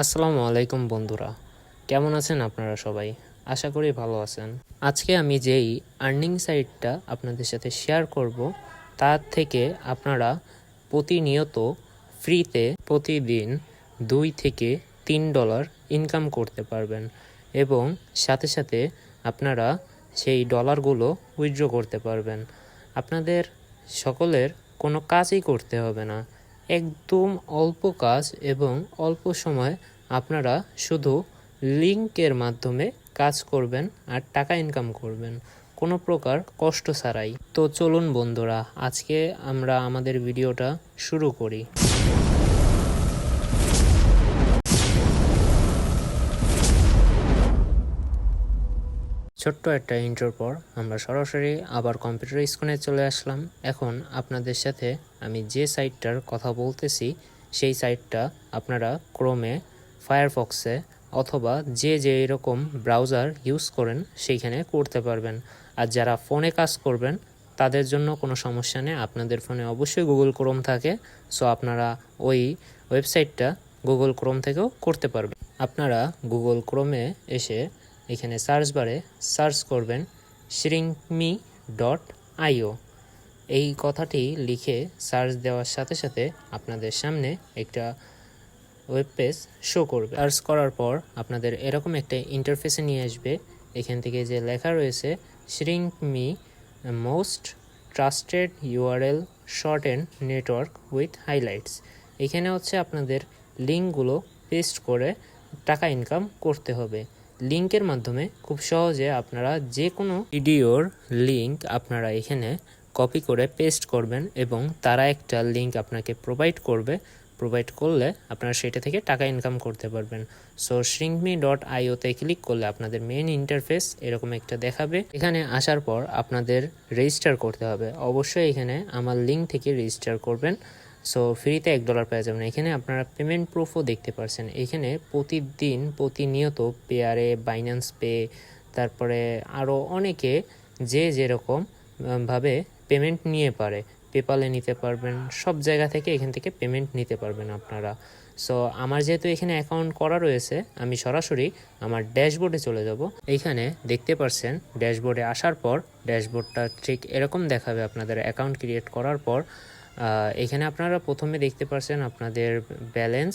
আসসালামু আলাইকুম বন্ধুরা। কেমন আছেন আপনারা সবাই? আশা করি ভালো আছেন। আজকে আমি যেই আর্নিং সাইটটা আপনাদের সাথে শেয়ার করব, তার থেকে আপনারা প্রতিনিয়ত ফ্রিতে প্রতিদিন দুই থেকে তিন ডলার ইনকাম করতে পারবেন এবং সাথে সাথে আপনারা সেই ডলারগুলো উইথড্র করতে পারবেন। আপনাদের সকলের কোনো কাজই করতে হবে না। একদম অল্প কাজ এবং অল্প সময় আপনারা শুধু লিঙ্কের মাধ্যমে কাজ করবেন আর টাকা ইনকাম করবেন। কোনো প্রকার কষ্ট ছাড়াই। তো চলুন বন্ধুরা, আজকে আমরা আমাদের ভিডিওটা শুরু করি। ছোট্ট একটা ইন্টার পর আমরা সরাসরি আবার কম্পিউটার স্ক্রিনে চলে আসলাম। এখন আপনাদের সাথে আমি যে সাইটটার কথা বলতেছি, সেই সাইটটা আপনারা ক্রোমে ফায়ারফক্সে অথবা যে যে এরকম ব্রাউজার ইউজ করেন, সেইখানে করতে পারবেন। আর যারা ফোনে কাজ করবেন, তাদের জন্য কোনো সমস্যা নেই। আপনাদের ফোনে অবশ্যই গুগল ক্রোম থাকে। সো আপনারা ওই ওয়েবসাইটটা গুগল ক্রোম থেকেও করতে পারবেন। আপনারা গুগল ক্রোমে এসে এখানে সার্চ বারে সার্চ করবেন শ্রিঙ্কমি ডট আইও এই কথাটি লিখে সার্চ দেওয়ার সাথে সাথে আপনাদের সামনে একটা ওয়েব পেজ শো করবে। সার্চ করার পর আপনাদের এরকম একটা ইন্টারফেসে নিয়ে আসবে। এখান থেকে যে লেখা রয়েছে shrink me most trusted URL short and network with highlights এখানে হচ্ছে আপনাদের লিঙ্কগুলো পেস্ট করে টাকা ইনকাম করতে হবে। লিঙ্কের মাধ্যমে খুব সহজে আপনারা যে কোনো ভিডিওর লিঙ্ক আপনারা এখানে কপি করে পেস্ট করবেন এবং তারা একটা লিঙ্ক আপনাকে প্রোভাইড করবে। প্রোভাইড করলে আপনারা সেটা থেকে টাকা ইনকাম করতে পারবেন। সো শ্রিঙ্কমি ডট আইওতে ক্লিক করলে আপনাদের মেন ইন্টারফেস এরকম একটা দেখাবে। এখানে আসার পর আপনাদের রেজিস্টার করতে হবে। অবশ্যই এখানে আমার লিঙ্ক থেকে রেজিস্টার করবেন। সো ফ্রিতে এক ডলার পেয়ে যাবেন এখানে আপনারা পেমেন্ট প্রুফও দেখতে পারছেন। এখানে প্রতিদিন প্রতিনিয়ত পেয়ারে বাইন্যান্স পে তারপরে আরও অনেকে যে যেরকম ভাবে পেমেন্ট নিয়ে পারে। পেপালে নিতে পারবেন, সব জায়গা থেকে এখান থেকে পেমেন্ট নিতে পারবেন আপনারা। সো আমার যেহেতু এখানে অ্যাকাউন্ট করা রয়েছে, আমি সরাসরি আমার ড্যাশবোর্ডে চলে যাব। এইখানে দেখতে পারছেন ড্যাশবোর্ডে আসার পর ড্যাশবোর্ডটা ঠিক এরকম দেখাবে আপনাদের। অ্যাকাউন্ট ক্রিয়েট করার পর এখানে আপনারা প্রথমে দেখতে পাচ্ছেন আপনাদের ব্যালেন্স,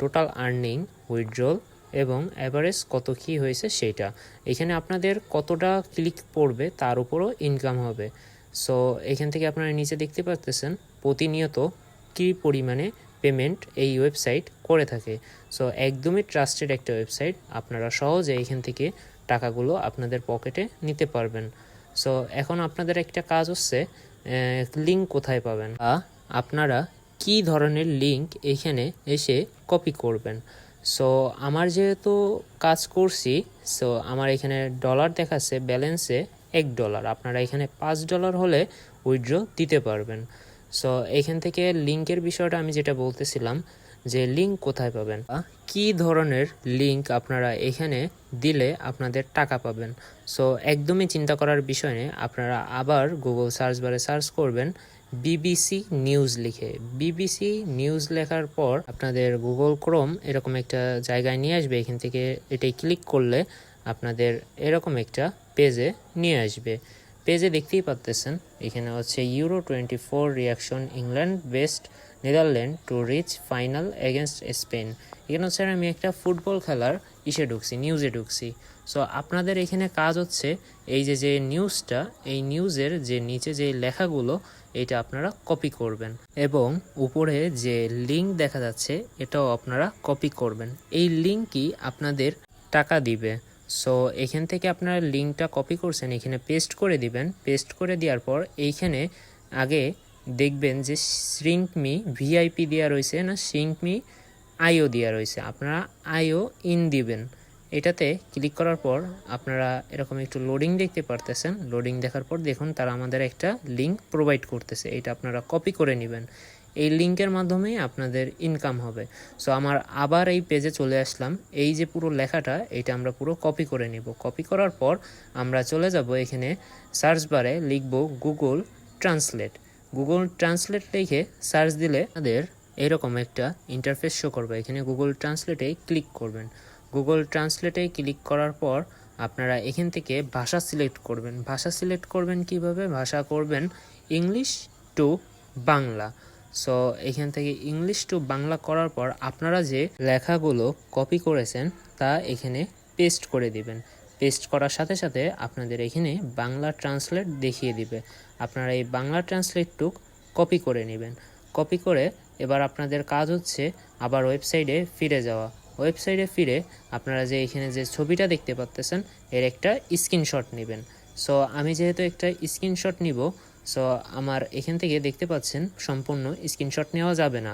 টোটাল আর্নিং, উইথড্রল এবং অ্যাভারেজ কত কি হয়েছে সেইটা। এখানে আপনাদের কতটা ক্লিক পড়বে তার উপরও ইনকাম হবে। সো এখান থেকে আপনারা নিচে দেখতে পাচ্তেছেন প্রতিনিয়ত কী পরিমাণে পেমেন্ট এই ওয়েবসাইট করে থাকে। সো একদমই ট্রাস্টেড একটা ওয়েবসাইট আপনারা সহজে এখান থেকে টাকাগুলো আপনাদের পকেটে নিতে পারবেন। সো এখন আপনাদের একটা কাজ হচ্ছে লিঙ্ক কোথায় পাবেন? আপনারা কি ধরনের লিঙ্ক এখানে এসে কপি করবেন? সো আমার যেহেতু কাজ করছি সো আমার এখানে ডলার দেখাচ্ছে ব্যালেন্সে এক ডলার আপনারা এখানে পাঁচ ডলার হলে উইড্রো দিতে পারবেন। সো এখান থেকে লিঙ্কের বিষয়টা আমি যেটা বলতেছিলাম যে লিঙ্ক কোথায় পাবেন কি ধরনের লিঙ্ক আপনারা এখানে দিলে আপনাদের টাকা পাবেন। সো একদমই চিন্তা করার বিষয় নেই, আপনারা আবার গুগল সার্চ বারে সার্চ করবেন বিবিসি নিউজ লিখে। বিবিসি নিউজ লেখার পর আপনাদের গুগল ক্রোম এরকম একটা জায়গায় নিয়ে আসবে, এখান থেকে এটাই ক্লিক করলে আপনাদের এরকম একটা পেজে নিয়ে আসবে। পেজে দেখতেই পাচ্তেছেন এখানে হচ্ছে Euro twenty four reaction England beat Netherland to reach final against Spain এখানে হচ্ছে আমি একটা ফুটবল খেলার ইসে ঢুকছি নিউজে ঢুকছি। সো আপনাদের এখানে কাজ হচ্ছে এই যে যে নিউজটা এই নিউজের যে নিচে যে লেখাগুলো, এটা আপনারা কপি করবেন। এবং উপরে যে লিঙ্ক দেখা যাচ্ছে, এটাও আপনারা কপি করবেন। এই লিঙ্কই আপনাদের টাকা দিবে। সো এখান থেকে আপনারা লিঙ্কটা কপি করছেন, এখানে পেস্ট করে দিবেন। পেস্ট করে দেওয়ার পর, এইখানে আগে দেখবেন যে মি ভিআইপি দেওয়া রয়েছে না মি আইও দেওয়া রয়েছে। আপনারা আইও ইন দিবেন। এটাতে ক্লিক করার পর আপনারা এরকম একটু লোডিং দেখতে পারতেছেন। লোডিং দেখার পর দেখুন তারা আমাদের একটা লিঙ্ক প্রোভাইড করতেছে। এটা আপনারা কপি করে নেবেন। এই লিঙ্কের মাধ্যমেই আপনাদের ইনকাম হবে। সো আমার আবার এই পেজে চলে আসলাম। এই যে পুরো লেখাটা, এটা আমরা পুরো কপি করে নিব। কপি করার পর আমরা চলে যাব এখানে সার্চ বারে লিখব গুগল ট্রান্সলেট গুগল ট্রান্সলেট লিখে সার্চ দিলে আমাদের এরকম একটা ইন্টারফেস শো করবে। এখানে গুগল ট্রান্সলেটে ক্লিক করবেন। গুগল ট্রান্সলেটে ক্লিক করার পর আপনারা এখান থেকে ভাষা সিলেক্ট করবেন। ভাষা সিলেক্ট করবেন কীভাবে? ভাষা করবেন ইংলিশ টু বাংলা। সো এখান থেকে ইংলিশ টু বাংলা করার পর আপনারা যে লেখাগুলো কপি করেছেন, তা এখানে পেস্ট করে দিবেন। পেস্ট করার সাথে সাথে আপনাদের এখানে বাংলা ট্রান্সলেট দেখিয়ে দিবে। আপনারা এই বাংলা ট্রান্সলেটটুক কপি করে নেবেন। কপি করে এবার আপনাদের কাজ হচ্ছে আবার ওয়েবসাইটে ফিরে যাওয়া। ওয়েবসাইটে ফিরে আপনারা যে এখানে যে ছবিটা দেখতে পাচ্তেছেন এর একটা স্ক্রিনশট নেবেন। সো আমি যেহেতু একটা স্ক্রিনশট নিব সো আমার এখান থেকে দেখতে পাচ্ছেন সম্পূর্ণ স্ক্রিনশট নেওয়া যাবে না।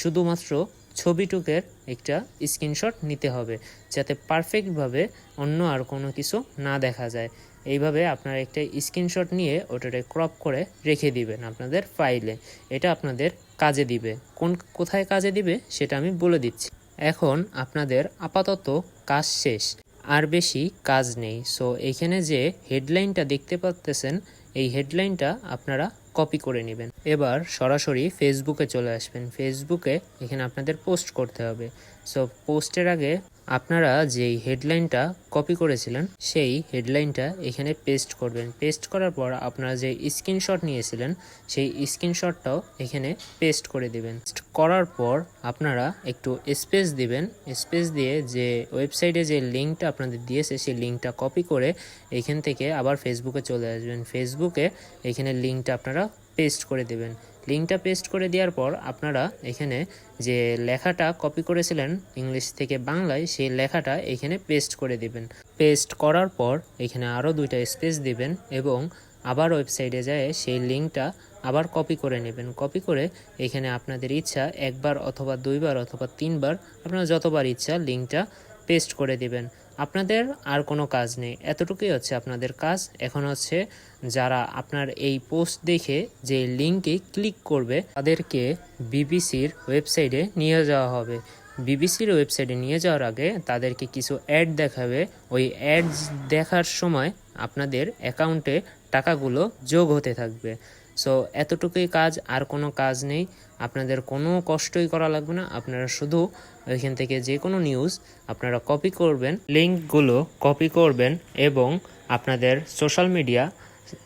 শুধুমাত্র ছবিটুকের একটা স্ক্রিনশট নিতে হবে, যাতে পারফেক্টভাবে অন্য আর কোনো কিছু না দেখা যায়। এইভাবে আপনার একটা স্ক্রিনশট নিয়ে ওটাকে ক্রপ করে রেখে দিবেন আপনাদের ফাইলে। এটা আপনাদের কাজে দিবে। কোন, কোথায় কাজে দিবে সেটা আমি বলে দিচ্ছি। এখন আপনাদের আপাতত কাজ শেষ। আর বেশি কাজ নেই। সো এখানে যে হেডলাইনটা দেখতে পাচ্তেছেন এই হেডলাইনটা আপনারা কপি করে নেবেন। এবার সরাসরি ফেসবুকে চলে আসবেন। ফেসবুকে এখানে আপনাদের পোস্ট করতে হবে। সো পোস্টের আগে আপনারা যেই হেডলাইনটা কপি করেছিলেন, সেই হেডলাইনটা এখানে পেস্ট করবেন। পেস্ট করার পর আপনারা যে স্ক্রিনশট নিয়েছিলেন, সেই স্ক্রিনশটটাও এখানে পেস্ট করে দিবেন। করার পর আপনারা একটু স্পেস দিবেন। স্পেস দিয়ে যে ওয়েবসাইটে যে লিঙ্কটা আপনাদের দিয়েছে, সেই লিঙ্কটা কপি করে এখান থেকে আবার ফেসবুকে চলে আসবেন। ফেসবুকে এখানে লিঙ্কটা আপনারা পেস্ট করে দেবেন। লিঙ্কটা পেস্ট করে দেওয়ার পর আপনারা এখানে যে লেখাটা কপি করেছিলেন ইংলিশ থেকে বাংলায়, সেই লেখাটা এখানে পেস্ট করে দিবেন। পেস্ট করার পর এখানে আরও দুইটা স্পেস দিবেন এবং আবার ওয়েবসাইটে যায় সেই লিঙ্কটা আবার কপি করে নেবেন। কপি করে এখানে আপনাদের ইচ্ছা একবার অথবা দুইবার অথবা তিনবার, আপনারা যতবার ইচ্ছা লিঙ্কটা পেস্ট করে দিবেন। আপনাদের আর কোনো কাজ নেই। এতটুকুই হচ্ছে আপনাদের কাজ। এখন হচ্ছে যারা আপনার এই পোস্ট দেখে যে লিঙ্কে ক্লিক করবে, তাদেরকে বিবিসির ওয়েবসাইটে নিয়ে যাওয়া হবে। বিবিসির ওয়েবসাইটে নিয়ে যাওয়ার আগে তাদেরকে কিছু অ্যাড দেখাবে। ওই অ্যাড দেখার সময় আপনাদের অ্যাকাউন্টে টাকাগুলো যোগ হতে থাকবে। সো, এতটুকুই কাজ, আর কোনো কাজ নেই। আপনাদের কোনো কষ্টই করা লাগবে না। আপনারা শুধু ওইখান থেকে যে কোনো নিউজ আপনারা কপি করবেন লিঙ্কগুলো কপি করবেন এবং আপনাদের সোশ্যাল মিডিয়া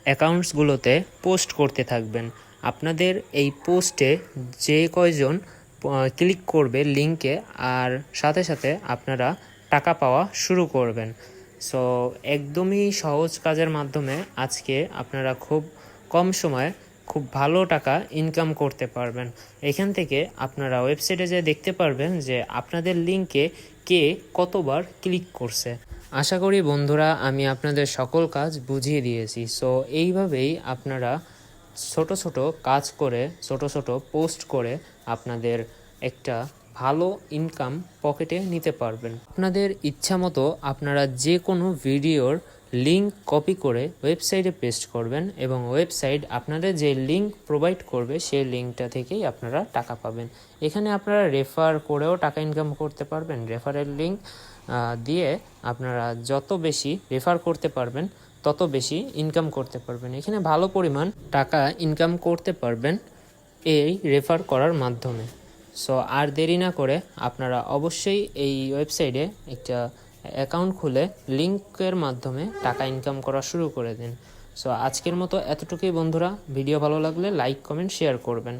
অ্যাকাউন্টসগুলোতে পোস্ট করতে থাকবেন। আপনাদের এই পোস্টে যে কয়জন ক্লিক করবে লিঙ্কে আর সাথে সাথে আপনারা টাকা পাওয়া শুরু করবেন। সো একদমই সহজ কাজের মাধ্যমে আজকে আপনারা খুব কম সময়ে খুব ভালো টাকা ইনকাম করতে পারবেন। এখান থেকে আপনারা ওয়েবসাইটে যেয়ে দেখতে পারবেন যে আপনাদের লিঙ্কে কে কতবার ক্লিক করছে। আশা করি বন্ধুরা, আমি আপনাদের সকল কাজ বুঝিয়ে দিয়েছি। সো এইভাবেই আপনারা ছোট ছোট কাজ করে, ছোট ছোট পোস্ট করে আপনাদের একটা ভালো ইনকাম পকেটে নিতে পারবেন। আপনাদের ইচ্ছা মতো আপনারা যে কোনো ভিডিওর লিঙ্ক কপি করে ওয়েবসাইটে পেস্ট করবেন এবং ওয়েবসাইট আপনাদের যে লিঙ্ক প্রোভাইড করবে সেই লিঙ্কটা থেকেই আপনারা টাকা পাবেন। এখানে আপনারা রেফার করেও টাকা ইনকাম করতে পারবেন। রেফারের লিঙ্ক দিয়ে আপনারা যত বেশি রেফার করতে পারবেন, তত বেশি ইনকাম করতে পারবেন। এখানে ভালো পরিমাণ টাকা ইনকাম করতে পারবেন এই রেফার করার মাধ্যমে। সো আর দেরি না করে আপনারা অবশ্যই এই ওয়েবসাইটে একটা অ্যাকাউন্ট খুলে লিঙ্কের মাধ্যমে টাকা ইনকাম করা শুরু করে দিন। সো আজকের মতো এতটুকুই বন্ধুরা। ভিডিও ভালো লাগলে লাইক, কমেন্ট, শেয়ার করবেন।